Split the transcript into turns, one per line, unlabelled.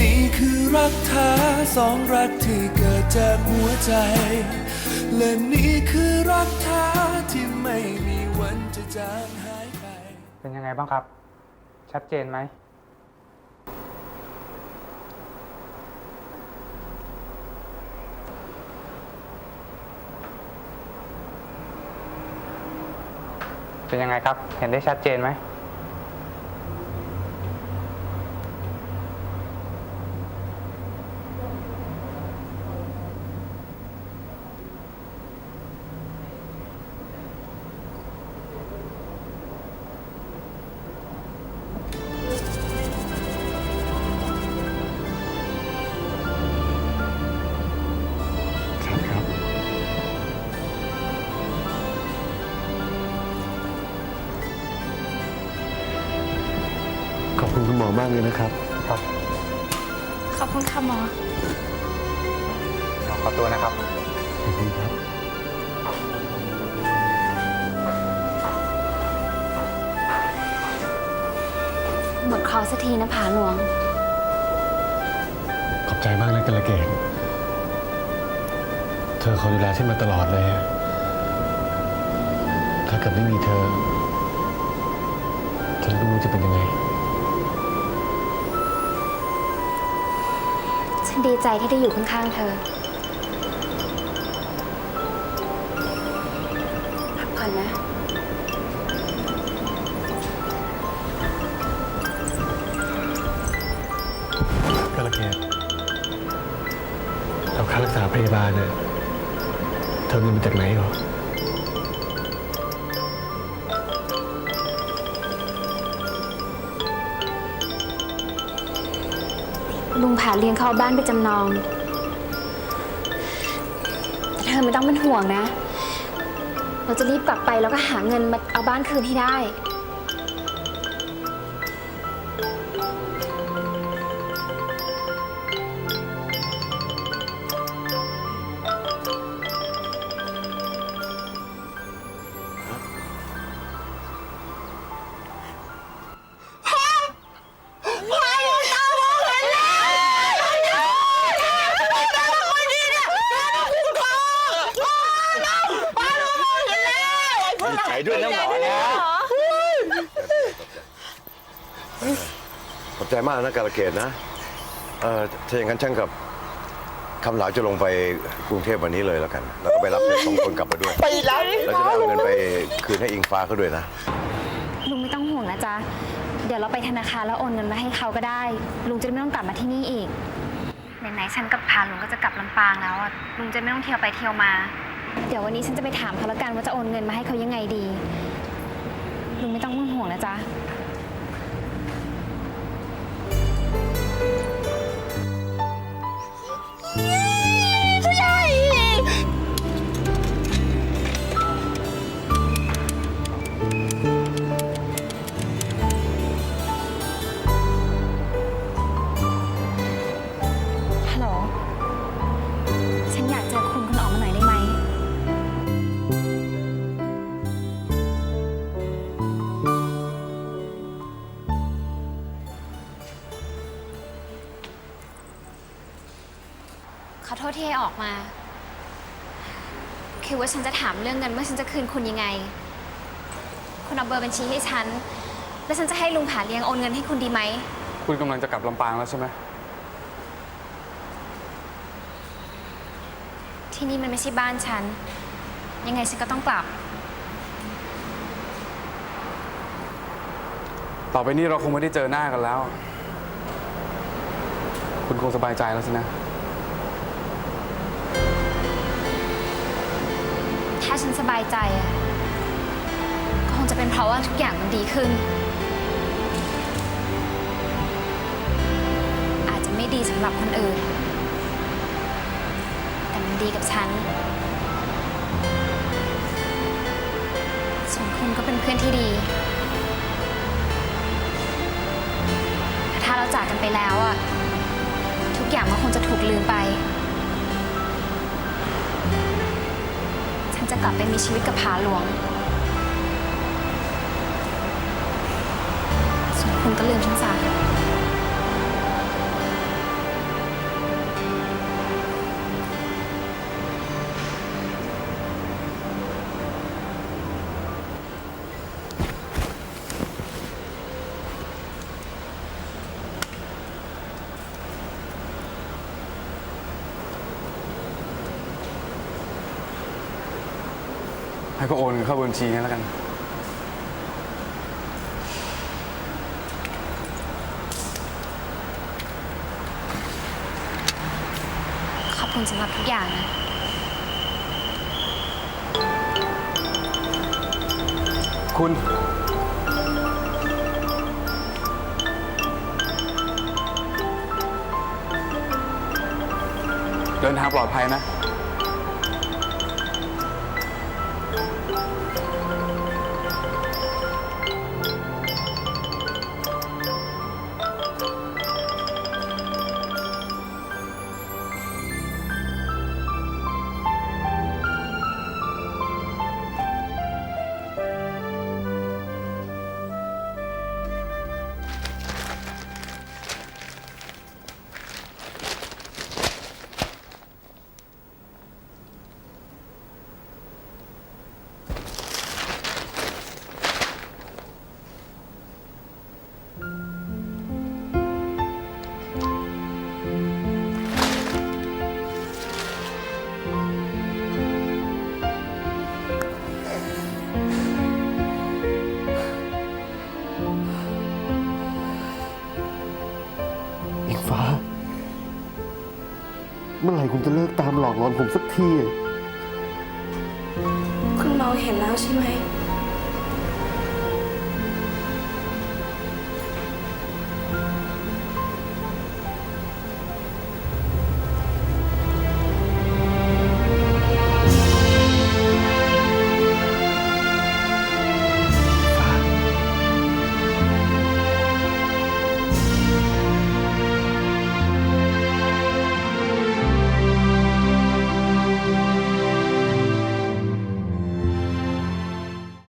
นี่คือรักแท้สองรักที่เกิดจากหัวใจ และนี่คือรักแท้ที่ไม่มีวันจะจางหายไป
เป็นยังไงบ้างครับ ชัดเจนไหม เป็นยังไงครับ เห็นได้ชัดเจนไหม
ขอบคุณคุณหมอมากเลยนะครับ
ครับ
ขอบคุณค่ะหมอ
หมอขอตัวนะครับ
ขอบคุณครับ
หมดคอสักทีนะผาหลวง
ขอบใจมากนะกันละเกดเธอคอยดูแลฉันมาตลอดเลยอะถ้าเกิดไม่มีเธอ ฉันก็ไม่รู้จะเป็นยังไง
ฉันดีใจที่ได้อยู่ข้างๆเธอพักผ่อนนะ
กันละเกดเอาค่ารักษาพยาบาลเนี่ยเธอเงินมาจากไหนหรอ
ลุงผาเลี้ยงเขาเอาบ้านไปจำนองแต่เธอไม่ต้องเป็นห่วงนะ เราจะรีบกลับไปแล้วก็หาเงินมาเอาบ้านคืนให้ได้
ดีใจด้วยนะหมอนะ
ขอบใจมากนะการะเกดนะ เออถ้าอย่างนั้นช่างกับคำหลาจะลงไปกรุงเทพวันนี้เลยแล้วกัน แล้วก็ไปรับเด็กสองคนกลับมาด้วย
ไปรับ
แล้วจะได้เอาเงินไปคืนให้อิงฟ้าเขาด้วยนะ
ลุงไม่ต้องห่วงนะจ๊ะ เดี๋ยวเราไปธนาคารแล้วโอนเงินมาให้เขาก็ได้ ลุงจะได้ไม่ต้องกลับมาที่นี่อีก ไหนๆฉันกับพาลุงก็จะกลับลำปางแล้วอะลุงจะไม่ต้องเที่ยวไปเที่ยวมา เดี๋ยววันนี้ฉันจะไปถามเขาแล้วกันว่าจะโอนเงินมาให้เขายังไงดี ลุงไม่ต้องห่วงนะจ๊ะ อโทษที่ให้ออกมา คือว่าฉันจะถามเรื่องเงินว่าฉันจะคืนคุณยังไง คุณเอาเบอร์บัญชีให้ฉัน แล้วฉันจะให้ลุงผาเลี้ยงโอนเงินให้คุณดีไหม
คุณกำลังจะกลับลำปางแล้วใช่ไหม
ที่นี่มันไม่ใช่บ้านฉัน ยังไงฉันก็ต้องกลับ
ต่อไปนี้เราคงไม่ได้เจอหน้ากันแล้ว คุณคงสบายใจแล้วสินะ
ถ้าฉันสบายใจอะก็คงจะเป็นเพราะว่าทุกอย่างมันดีขึ้น อาจจะไม่ดีสำหรับคนอื่น แต่มันดีกับฉัน ส่วนคุณก็เป็นเพื่อนที่ดี ถ้าเราจากกันไปแล้วอะทุกอย่างมันคงจะถูกลืมไป จะกลับไปมีชีวิตกับผาหลวง ส่วนคุณก็ลืมฉันซะ
ให้ก็โอนเงินเข้าบัญชีนี้แล้วกัน
ขอบคุณสำหรับทุกอย่างนะ
คุณ เดินทางปลอดภัยนะ
เมื่อไหร่คุณจะเลิกตามหลอกหลอนผมสักที
คุณมองเห็นแล้วใช่ไหม